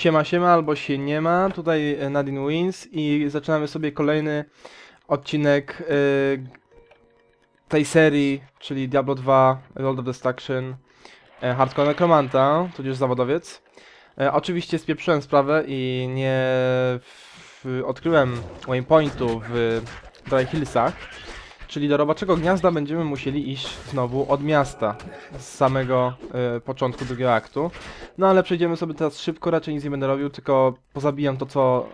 siema siema albo się nie ma. Tutaj e, Nadine Wins i zaczynamy sobie kolejny odcinek e, tej serii, czyli Diablo 2 World of Destruction e, Hardcore Necromanta, tudzież zawodowiec. E, oczywiście spieprzyłem sprawę i nie w, odkryłem waypointu w Dry Hillsach, czyli do robaczego gniazda będziemy musieli iść znowu od miasta, z samego e, początku drugiego aktu. No ale przejdziemy sobie teraz szybko, raczej nic nie będę robił, tylko pozabijam to, co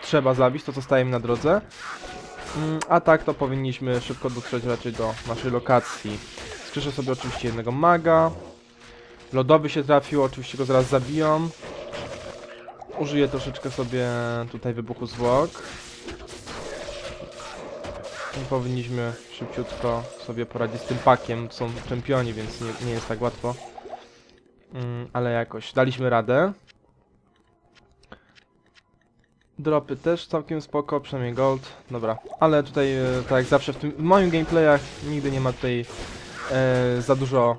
e, trzeba zabić, to, co staje mi na drodze. Mm, A tak, to powinniśmy szybko dotrzeć raczej do naszej lokacji. Skrzyszę sobie oczywiście jednego maga. Lodowy się trafił, oczywiście go zaraz zabiją. Użyję troszeczkę sobie tutaj wybuchu zwłok. Powinniśmy szybciutko sobie poradzić z tym pakiem. Są czempioni, więc nie, nie jest tak łatwo. Mm, ale jakoś daliśmy radę. Dropy też całkiem spoko, przynajmniej gold. Dobra, ale tutaj, e, tak jak zawsze w, tym, w moim gameplayach, nigdy nie ma tutaj e, za dużo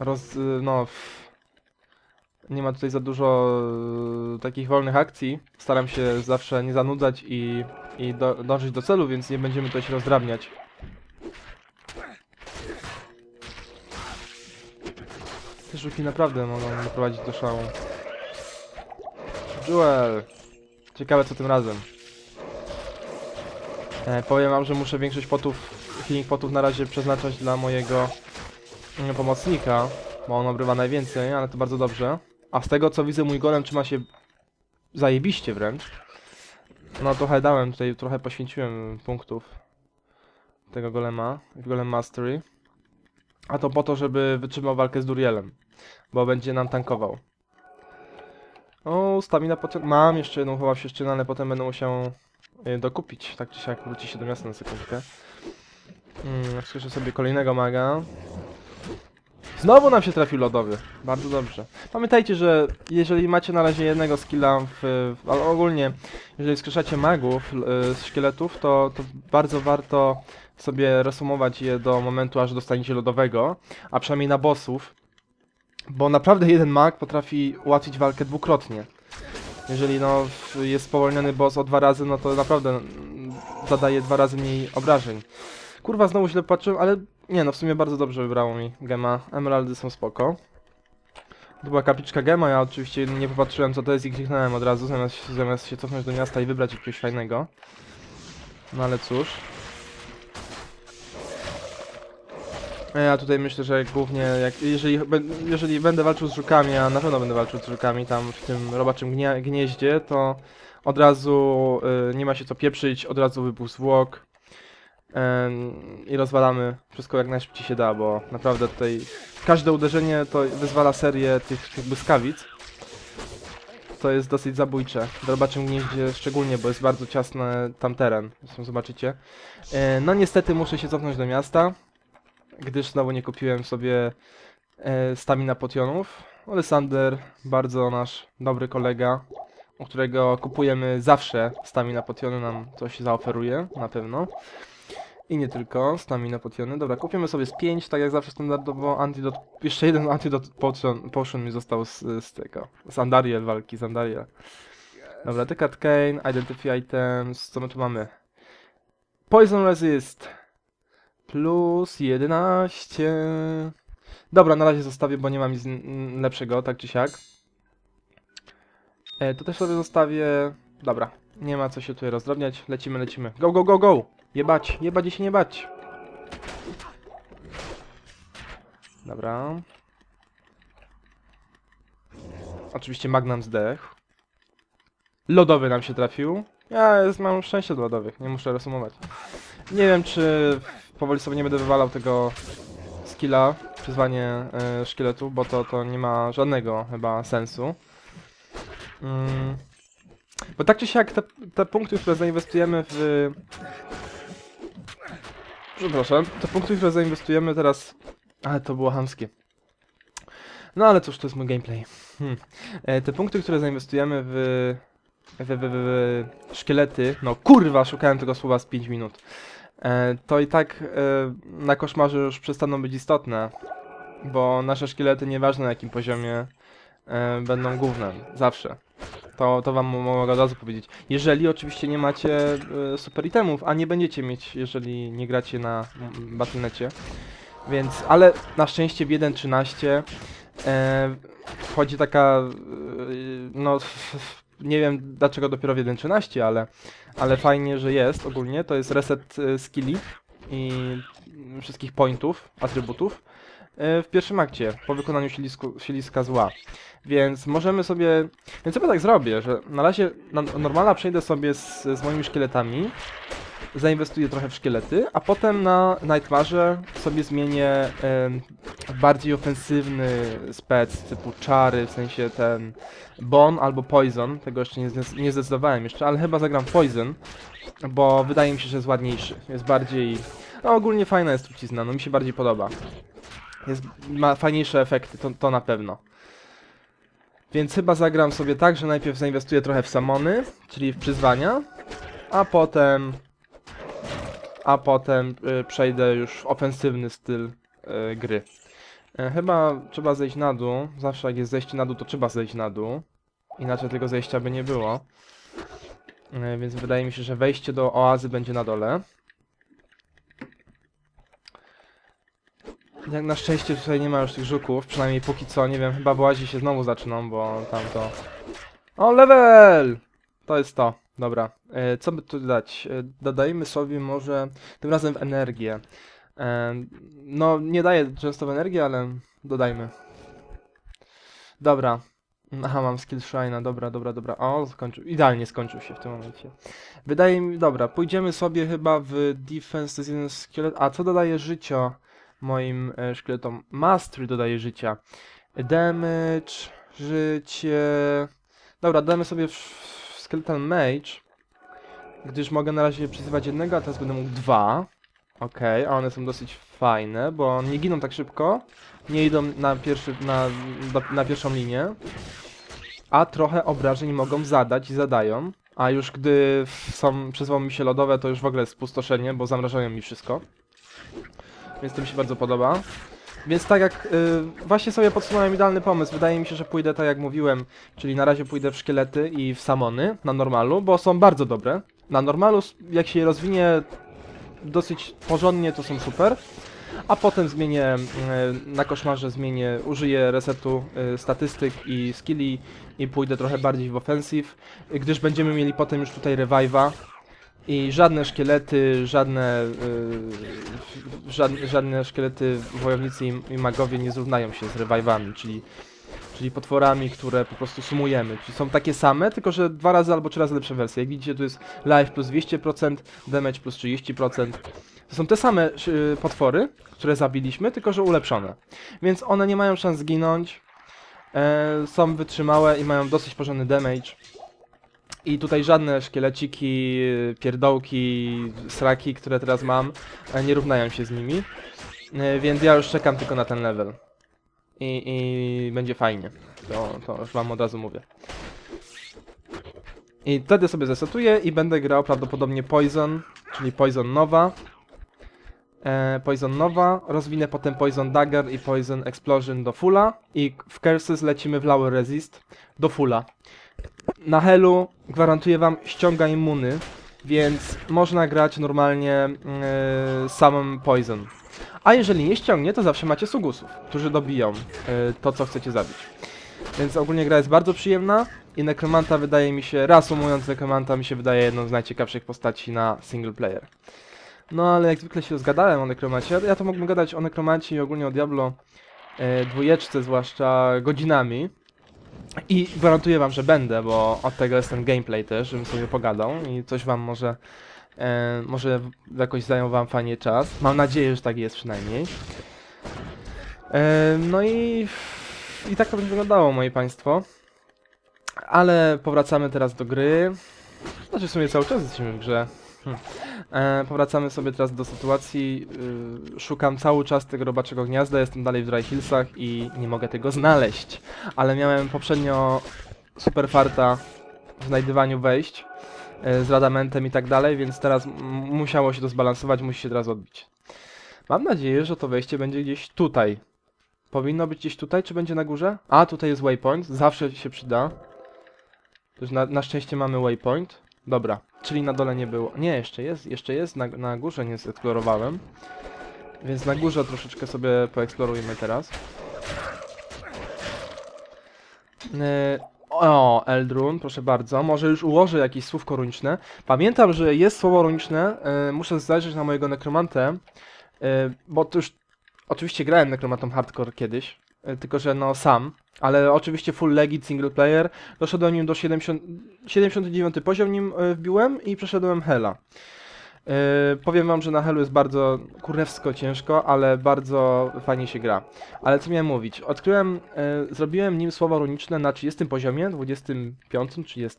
roz... e, no... w- Nie ma tutaj za dużo e, takich wolnych akcji. Staram się zawsze nie zanudzać i, i do, dążyć do celu, więc nie będziemy tutaj się rozdrabniać. Te żuki naprawdę mogą doprowadzić do szału. Jewel! Ciekawe co tym razem. E, powiem wam, że muszę większość potów, healing potów na razie przeznaczać dla mojego mm, pomocnika, bo on obrywa najwięcej, ale to bardzo dobrze. A z tego co widzę mój golem trzyma się zajebiście wręcz. No trochę dałem tutaj, trochę poświęciłem punktów tego golema, w golem mastery. A to po to, żeby wytrzymał walkę z Durielem, bo będzie nam tankował. O, stamina potem. Mam jeszcze jedną chyba świeszczynę, ale potem będę musiał y, dokupić. Tak czy siak wróci się do miasta na sekundkę. Mm, słyszę sobie kolejnego maga. Znowu nam się trafił lodowy. Bardzo dobrze. Pamiętajcie, że jeżeli macie na razie jednego skilla, w, ale ogólnie, jeżeli skrzeszacie magów, y, z szkieletów, to, to bardzo warto sobie resumować je do momentu, aż dostaniecie lodowego, a przynajmniej na bossów, bo naprawdę jeden mag potrafi ułatwić walkę dwukrotnie. Jeżeli no jest spowolniony boss o dwa razy, no to naprawdę mm, zadaje dwa razy mniej obrażeń. Kurwa, znowu źle patrzyłem, ale nie no, w sumie bardzo dobrze wybrało mi gema. Emeraldy są spoko. To była kapliczka gema, ja oczywiście nie popatrzyłem co to jest i kliknąłem od razu, zamiast, zamiast się cofnąć do miasta i wybrać jakiegoś fajnego. No ale cóż. E, Ja tutaj myślę, że głównie jak, jeżeli, jeżeli będę walczył z żukami, a na pewno będę walczył z żukami tam w tym robaczym gnie, gnieździe, to od razu y, nie ma się co pieprzyć, od razu wybuch zwłok i rozwalamy wszystko jak najszybciej się da, bo naprawdę tutaj każde uderzenie to wyzwala serię tych, tych błyskawic. To jest dosyć zabójcze. W robaczym gnieździe szczególnie, bo jest bardzo ciasny tam teren, zresztą zobaczycie. No niestety muszę się cofnąć do miasta gdyż znowu nie kupiłem sobie e, stamina potionów. Alessander, bardzo nasz dobry kolega, u którego kupujemy zawsze stamina potiony, nam coś zaoferuje, na pewno. I nie tylko, stamina potiony. Dobra, kupimy sobie z 5, tak jak zawsze standardowo antidot, jeszcze jeden antidot potion, potion mi został z, z tego, z Andariel walki, z Andariel. Dobra, Decat Cane, Identify Items, co my tu mamy? Poison Resist, Plus 11. Dobra, na razie zostawię, bo nie mam nic lepszego, tak czy siak. E, to też sobie zostawię. Dobra, nie ma co się tutaj rozdrabniać. Lecimy, lecimy. Go, go, go, go! Jebać, jebać i się nie bać. Dobra. Oczywiście Magnam zdech. Lodowy nam się trafił. Ja jest, mam szczęście do lodowych, nie muszę resumować. Nie wiem, czy powoli sobie nie będę wywalał tego skilla, przyzwanie y, szkieletu, bo to, to nie ma żadnego chyba sensu. Mm. Bo tak czy siak te, te punkty, które zainwestujemy w... Przepraszam, te punkty, które zainwestujemy teraz... Ale to było hamskie. No ale cóż, to jest mój gameplay. Hmm. E, te punkty, które zainwestujemy w... W, w, w, w szkielety, no kurwa, szukałem tego słowa z 5 minut. E, to i tak e, na koszmarze już przestaną być istotne, bo nasze szkielety, nieważne na jakim poziomie e, będą główne, zawsze. To, to wam mo- mogę od razu powiedzieć. Jeżeli oczywiście nie macie e, super itemów, a nie będziecie mieć, jeżeli nie gracie na mm, Battle.necie. Więc, ale na szczęście w 1.13 e, wchodzi taka, e, no nie wiem dlaczego dopiero w 1.13, ale, ale fajnie, że jest ogólnie. To jest reset e, skilli i wszystkich pointów, atrybutów w pierwszym akcie, po wykonaniu sielisku, sieliska zła. Więc możemy sobie. Więc chyba tak zrobię, że na razie na normala przejdę sobie z, z moimi szkieletami, zainwestuję trochę w szkielety, a potem na Nightmarze sobie zmienię w bardziej ofensywny spec typu czary, w sensie ten Bon albo Poison. Tego jeszcze nie, nie zdecydowałem jeszcze, ale chyba zagram Poison, bo wydaje mi się, że jest ładniejszy. Jest bardziej. No ogólnie fajna jest trucizna, no mi się bardziej podoba. Jest, ma fajniejsze efekty, to, to na pewno. Więc chyba zagram sobie tak, że najpierw zainwestuję trochę w samony, czyli w przyzwania, a potem a potem y, przejdę już w ofensywny styl y, gry. E, chyba trzeba zejść na dół. Zawsze jak jest zejście na dół, to trzeba zejść na dół. Inaczej tego zejścia by nie było. E, więc wydaje mi się, że wejście do oazy będzie na dole. Jak na szczęście tutaj nie ma już tych żuków, przynajmniej póki co, nie wiem, chyba w oazie się znowu zaczną, bo tam to... O, level! To jest to. Dobra, e, co by tu dać? E, dodajmy sobie może tym razem w energię. E, no, nie daję często w energię, ale dodajmy. Dobra. Aha, mam skill shine'a, dobra, dobra, dobra. O, skończył. Idealnie skończył się w tym momencie. Wydaje mi, dobra, pójdziemy sobie chyba w defense, to jest jeden szkielet. A co dodaje życia moim e, szkieletom? Mastery dodaje życia. Damage, życie. Dobra, damy sobie Skeletal Mage, gdyż mogę na razie przyzywać jednego, a teraz będę mógł dwa. Okej, a one są dosyć fajne, bo nie giną tak szybko, nie idą na, pierwszy, na, na pierwszą linię, a trochę obrażeń mogą zadać i zadają. A już gdy są, przyzwą mi się lodowe, to już w ogóle spustoszenie, bo zamrażają mi wszystko. Więc to mi się bardzo podoba. Więc tak jak y, właśnie sobie podsunąłem idealny pomysł, wydaje mi się, że pójdę tak jak mówiłem, czyli na razie pójdę w szkielety i w samony na normalu, bo są bardzo dobre. Na normalu, jak się je rozwinie dosyć porządnie, to są super. A potem zmienię, y, na koszmarze zmienię, użyję resetu y, statystyk i skilli i pójdę trochę bardziej w offensive, gdyż będziemy mieli potem już tutaj revive'a. I żadne szkielety, żadne, yy, żadne, żadne szkielety, wojownicy i, i magowie nie zrównają się z rewajwami, czyli, czyli potworami, które po prostu sumujemy. Czyli są takie same, tylko że dwa razy albo trzy razy lepsze wersje. Jak widzicie, tu jest life plus 200%, damage plus 30%. To są te same yy, potwory, które zabiliśmy, tylko że ulepszone. Więc one nie mają szans zginąć, e, są wytrzymałe i mają dosyć porządny damage. I tutaj żadne szkieleciki, pierdołki, sraki, które teraz mam, e, nie równają się z nimi. E, Więc ja już czekam tylko na ten level. I, i będzie fajnie. To, to już wam od razu mówię. I wtedy sobie zesetuję i będę grał prawdopodobnie Poison, czyli Poison Nowa. E, Poison Nowa, rozwinę potem Poison Dagger i Poison Explosion do fulla i w Curses lecimy w Lower Resist do fulla. Na Helu gwarantuję wam ściąga immuny, więc można grać normalnie yy, samym Poison. A jeżeli nie ściągnie, to zawsze macie Sugusów, którzy dobiją yy, to, co chcecie zabić. Więc ogólnie gra jest bardzo przyjemna i Necromanta wydaje mi się, reasumując, Necromanta mi się wydaje jedną z najciekawszych postaci na single player. No ale jak zwykle się rozgadałem o Necromancie. Ja, to mógłbym gadać o Necromancie i ogólnie o Diablo yy, dwójeczce, zwłaszcza godzinami. I gwarantuję wam, że będę, bo od tego jest ten gameplay też, żebym sobie pogadał i coś wam może, e, może jakoś zajął wam fajnie czas. Mam nadzieję, że tak jest przynajmniej. E, no i, i tak to będzie wyglądało, moi państwo. Ale powracamy teraz do gry. Znaczy w sumie cały czas jesteśmy w grze. E, powracamy sobie teraz do sytuacji. Y, szukam cały czas tego robaczego gniazda, jestem dalej w Dry Hillsach i nie mogę tego znaleźć. Ale miałem poprzednio super farta w znajdywaniu wejść e, z radamentem i tak dalej, więc teraz musiało się to zbalansować, musi się teraz odbić. Mam nadzieję, że to wejście będzie gdzieś tutaj. Powinno być gdzieś tutaj, czy będzie na górze? A, tutaj jest waypoint, zawsze się przyda. Na, na szczęście mamy waypoint. Dobra, czyli na dole nie było. Nie, jeszcze jest, jeszcze jest, na, na górze nie zeksplorowałem. Więc na górze troszeczkę sobie poeksplorujemy teraz. Yy, o, Eldrun, proszę bardzo. Może już ułożę jakieś słówko runiczne. Pamiętam, że jest słowo runiczne. Yy, muszę zajrzeć na mojego nekromantę. Yy, bo to już... Oczywiście grałem nekromantą hardcore kiedyś. Yy, tylko, że no sam. Ale oczywiście full legit single player. Doszedłem nim do 70, 79 poziom nim yy, wbiłem i przeszedłem Hela. Yy, powiem wam, że na Helu jest bardzo kurewsko ciężko, ale bardzo fajnie się gra. Ale co miałem mówić? Odkryłem, yy, zrobiłem nim słowa runiczne na 30 poziomie, 25, 30.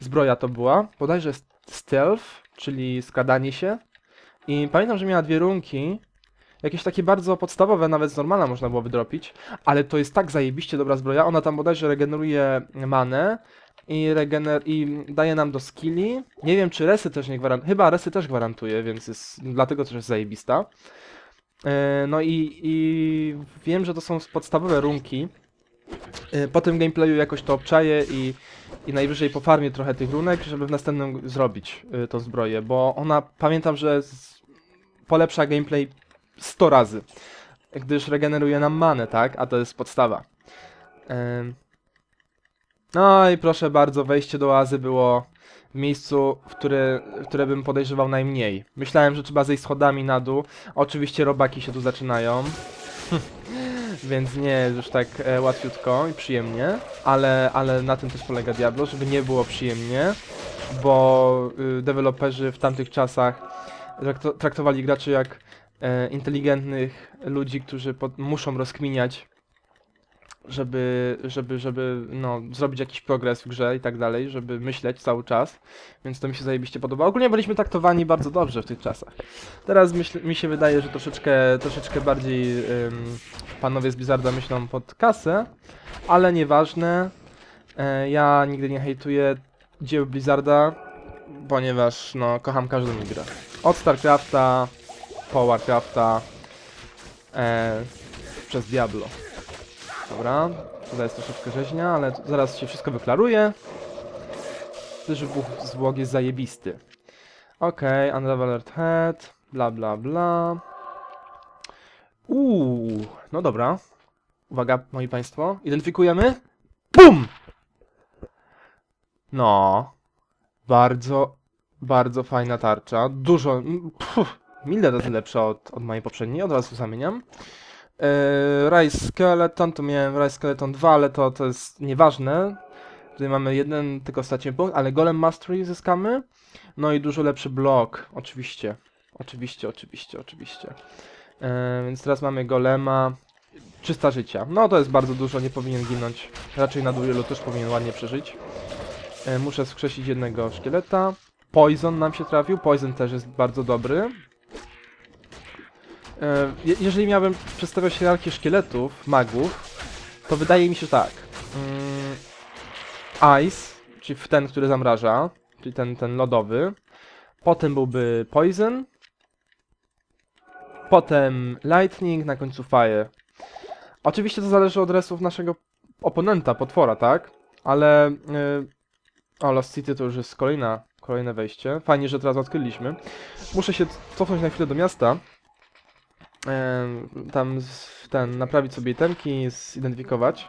Zbroja to była, bodajże stealth, czyli skradanie się. I pamiętam, że miała dwie runki, jakieś takie bardzo podstawowe, nawet z normala można było wydropić, ale to jest tak zajebiście dobra zbroja, ona tam bodajże regeneruje manę, i, regener i daje nam do skilli. Nie wiem, czy resy też nie gwarantuje. Chyba resy też gwarantuje, więc jest, dlatego też jest zajebista. E, no i, i wiem, że to są podstawowe runki. E, po tym gameplayu jakoś to obczaję i, i najwyżej pofarmię trochę tych runek, żeby w następnym zrobić e, tą zbroję, bo ona, pamiętam, że z, polepsza gameplay 100 razy, gdyż regeneruje nam manę, tak? A to jest podstawa. Em, no i proszę bardzo, wejście do oazy było w miejscu, w które, w które bym podejrzewał najmniej. Myślałem, że trzeba zejść schodami na dół. Oczywiście robaki się tu zaczynają. Więc nie jest już tak e, łatwiutko i przyjemnie, ale, ale na tym też polega Diablo, żeby nie było przyjemnie, bo y, deweloperzy w tamtych czasach trakto traktowali graczy jak e, inteligentnych ludzi, którzy pod, muszą rozkminiać żeby, żeby, żeby no, zrobić jakiś progres w grze i tak dalej, żeby myśleć cały czas, więc to mi się zajebiście podoba. Ogólnie byliśmy traktowani bardzo dobrze w tych czasach. Teraz myśl, mi się wydaje, że troszeczkę, troszeczkę bardziej ym, panowie z Blizzarda myślą pod kasę, ale nieważne. E, ja nigdy nie hejtuję dzieł Blizzarda, ponieważ no, kocham każdą grę. Od StarCrafta po Warcrafta e, przez Diablo. Dobra, tutaj jest troszeczkę rzeźnia, ale zaraz się wszystko wyklaruje. Też wybuch zwłok jest zajebisty. Okej, okay, Unraveled Head, bla bla bla. Uuu, no dobra. Uwaga, moi państwo, identyfikujemy. BUM! No, bardzo, bardzo fajna tarcza. Dużo, pff, mile razy lepsza od, od mojej poprzedniej, od razu zamieniam. Yy, Rise Skeleton, tu miałem Rise Skeleton 2, ale to, to jest nieważne. Tutaj mamy jeden tylko ostatni punkt, ale Golem Mastery zyskamy. No i dużo lepszy blok, oczywiście. Oczywiście, oczywiście, oczywiście. Yy, więc teraz mamy Golema. 300 życia. No to jest bardzo dużo, nie powinien ginąć. Raczej na duelu też powinien ładnie przeżyć. Yy, muszę skrzesić jednego szkieleta. Poison nam się trafił. Poison też jest bardzo dobry. E, je- jeżeli miałbym przedstawiać hierarchię szkieletów, magów, to wydaje mi się tak. Mm, Ice, czyli ten, który zamraża, czyli ten, ten lodowy. Potem byłby Poison. Potem Lightning, na końcu Fire. Oczywiście to zależy od resów naszego oponenta, potwora, tak? Ale... Yy, o, Lost City to już jest kolejna, kolejne wejście. Fajnie, że teraz odkryliśmy. Muszę się cofnąć na chwilę do miasta tam ten, naprawić sobie itemki, zidentyfikować.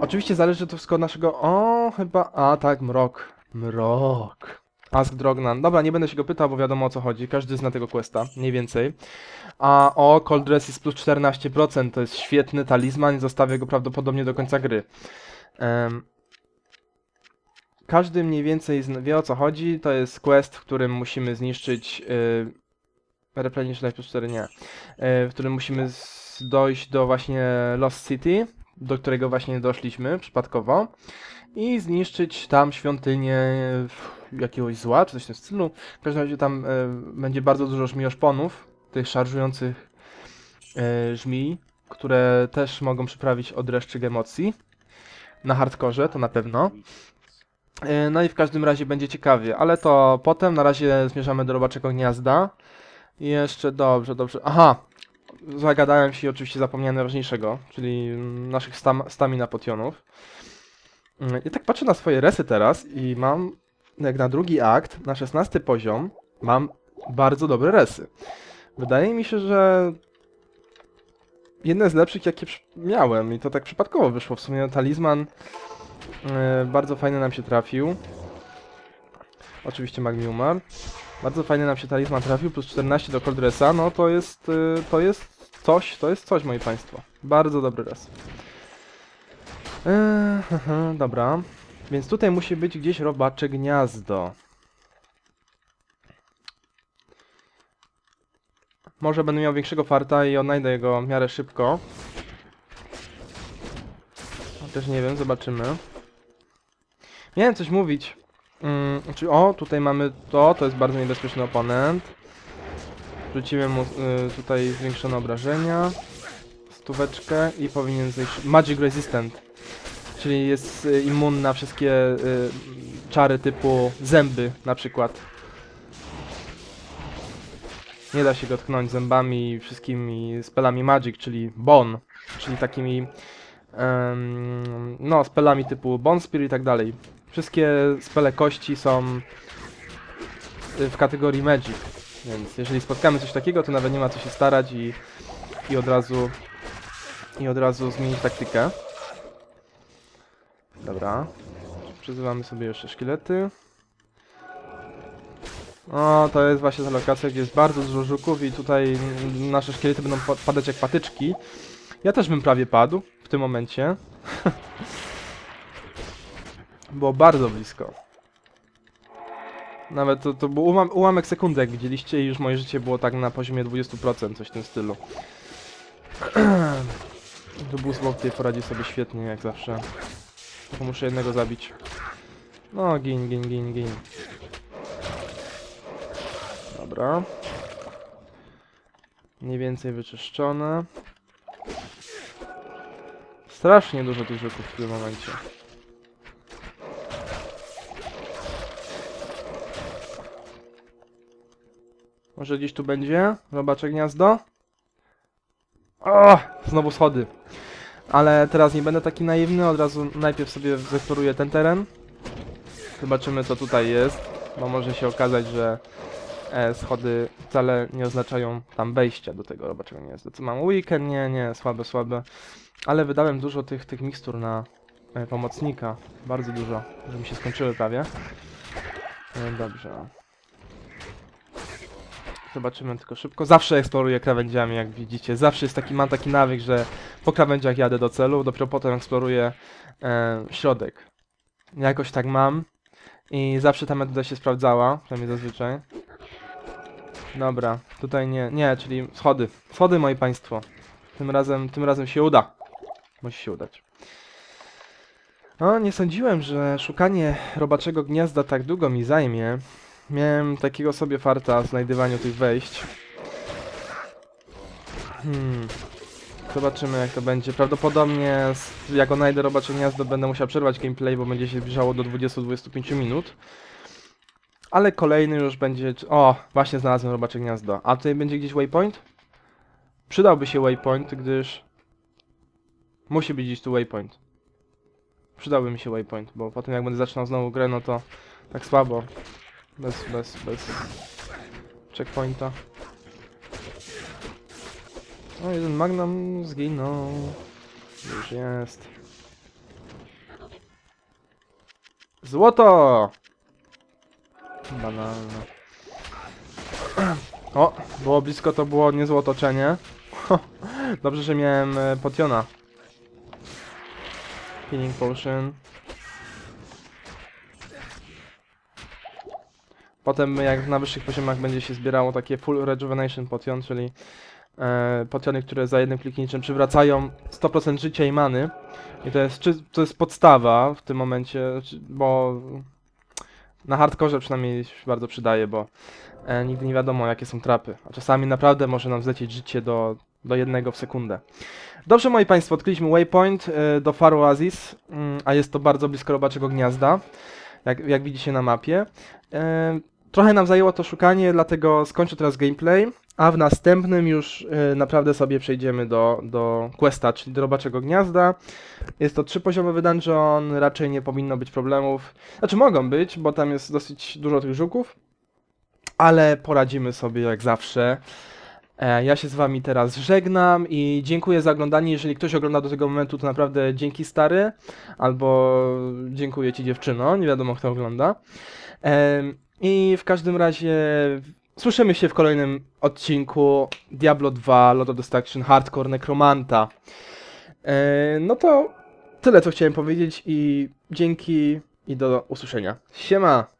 Oczywiście zależy to wszystko od naszego... O, chyba... A, tak, mrok. Mrok. Ask Drognan. Dobra, nie będę się go pytał, bo wiadomo o co chodzi. Każdy zna tego questa, mniej więcej. A o, Cold Dress jest plus 14%. To jest świetny talizman zostawię go prawdopodobnie do końca gry. Em, każdy mniej więcej wie o co chodzi. To jest quest, w którym musimy zniszczyć... y, Replenish Life plus 4 nie. E, w którym musimy dojść do właśnie Lost City, do którego właśnie doszliśmy przypadkowo i zniszczyć tam świątynię jakiegoś zła, czy coś w tym stylu. W każdym razie tam e, będzie bardzo dużo żmioszponów, tych szarżujących e, żmij, które też mogą przyprawić odreszczyk emocji. Na hardkorze to na pewno. No i w każdym razie będzie ciekawie, ale to potem, na razie zmierzamy do robaczego gniazda. Jeszcze dobrze, dobrze. Aha! zagadałem się i oczywiście zapomniałem najważniejszego, czyli naszych stam, stamina potionów. Mm, I tak patrzę na swoje resy teraz i mam, jak na drugi akt, na 16 poziom, mam bardzo dobre resy. Wydaje mi się, że jedne z lepszych, jakie miałem i to tak przypadkowo wyszło. W sumie talizman e, bardzo fajny nam się trafił. Oczywiście mag mi umarł. Bardzo fajny nam się talizman trafił, plus 14 do Coldressa, no to jest, y, to jest coś, to jest coś, moi państwo. Bardzo dobry res. Eee, dobra, więc tutaj musi być gdzieś robacze gniazdo. Może będę miał większego farta i odnajdę go w miarę szybko. Też nie wiem, zobaczymy. Miałem coś mówić. Mm, czy o, tutaj mamy to, to jest bardzo niebezpieczny oponent. Rzucimy mu y, tutaj zwiększone obrażenia. Stóweczkę i powinien zejść. Magic Resistant. Czyli jest y, immun na wszystkie y, czary typu zęby na przykład. Nie da się go tknąć zębami i wszystkimi spelami Magic, czyli Bon, czyli takimi em, no, spelami typu Bone Spear i tak dalej. Wszystkie spele kości są y, w kategorii Magic, więc jeżeli spotkamy coś takiego, to nawet nie ma co się starać i, i od razu i od razu zmienić taktykę. Dobra. Przyzywamy sobie jeszcze szkielety. O, to jest właśnie ta lokacja, gdzie jest bardzo dużo żuków i tutaj nasze szkielety będą pa- padać jak patyczki. Ja też bym prawie padł w tym momencie. Było bardzo blisko. Nawet to, to był ułam, ułamek sekundy, jak widzieliście, i już moje życie było tak na poziomie 20%, coś w tym stylu. Był tutaj poradzi sobie świetnie, jak zawsze. Tylko muszę jednego zabić. No, gin, gin, gin, gin. Dobra. Mniej więcej wyczyszczone. Strasznie dużo tych żuków w tym momencie. Może gdzieś tu będzie? Zobaczę gniazdo. O! Znowu schody. Ale teraz nie będę taki naiwny, od razu najpierw sobie zeksploruję ten teren. Zobaczymy co tutaj jest, bo może się okazać, że e, schody wcale nie oznaczają tam wejścia do tego robaczego gniazda. Co mam? Weekend? Nie, nie, słabe, słabe. Ale wydałem dużo tych, tych mikstur na e, pomocnika. Bardzo dużo, że mi się skończyły prawie. E, dobrze. Zobaczymy tylko szybko. Zawsze eksploruję krawędziami, jak widzicie. Zawsze jest taki, mam taki nawyk, że po krawędziach jadę do celu, dopiero potem eksploruję e, środek. Jakoś tak mam. I zawsze ta metoda się sprawdzała, przynajmniej zazwyczaj. Dobra, tutaj nie, nie, czyli schody. Schody, moi państwo. Tym razem, tym razem się uda. Musi się udać. No, nie sądziłem, że szukanie robaczego gniazda tak długo mi zajmie. Miałem takiego sobie farta w znajdywaniu tych wejść. Hmm. Zobaczymy jak to będzie. Prawdopodobnie jak odnajdę robacze gniazdo będę musiał przerwać gameplay, bo będzie się zbliżało do 20-25 minut. Ale kolejny już będzie... O, właśnie znalazłem robacze gniazdo. A tutaj będzie gdzieś waypoint? Przydałby się waypoint, gdyż... Musi być gdzieś tu waypoint. Przydałby mi się waypoint, bo potem jak będę zaczynał znowu grę, no to tak słabo. Bez, bez, bez checkpointa. O, jeden magnum zginął. Już jest. Złoto! Banalne. O, było blisko, to było niezłe otoczenie. Dobrze, że miałem e, potiona. Healing potion. Potem jak na wyższych poziomach będzie się zbierało takie full rejuvenation potion, czyli e, potiony, które za jednym kliknięciem przywracają 100% życia i many. I to jest, to jest podstawa w tym momencie, bo na hardkorze przynajmniej się bardzo przydaje, bo e, nigdy nie wiadomo jakie są trapy. A czasami naprawdę może nam zlecieć życie do, do jednego w sekundę. Dobrze moi Państwo, odkryliśmy waypoint e, do Far Oasis, mm, a jest to bardzo blisko robaczego gniazda, jak, jak widzicie na mapie. E, trochę nam zajęło to szukanie, dlatego skończę teraz gameplay, a w następnym już y, naprawdę sobie przejdziemy do, do questa, czyli do robaczego gniazda. Jest to trzypoziomowy dungeon, raczej nie powinno być problemów. Znaczy mogą być, bo tam jest dosyć dużo tych żuków, ale poradzimy sobie jak zawsze. E, Ja się z wami teraz żegnam i dziękuję za oglądanie. Jeżeli ktoś ogląda do tego momentu, to naprawdę dzięki stary, albo dziękuję ci dziewczyno, nie wiadomo kto ogląda. I w każdym razie słyszymy się w kolejnym odcinku Diablo 2 Lot of Destruction Hardcore Necromanta. E, No to tyle co chciałem powiedzieć i dzięki i do usłyszenia. Siema!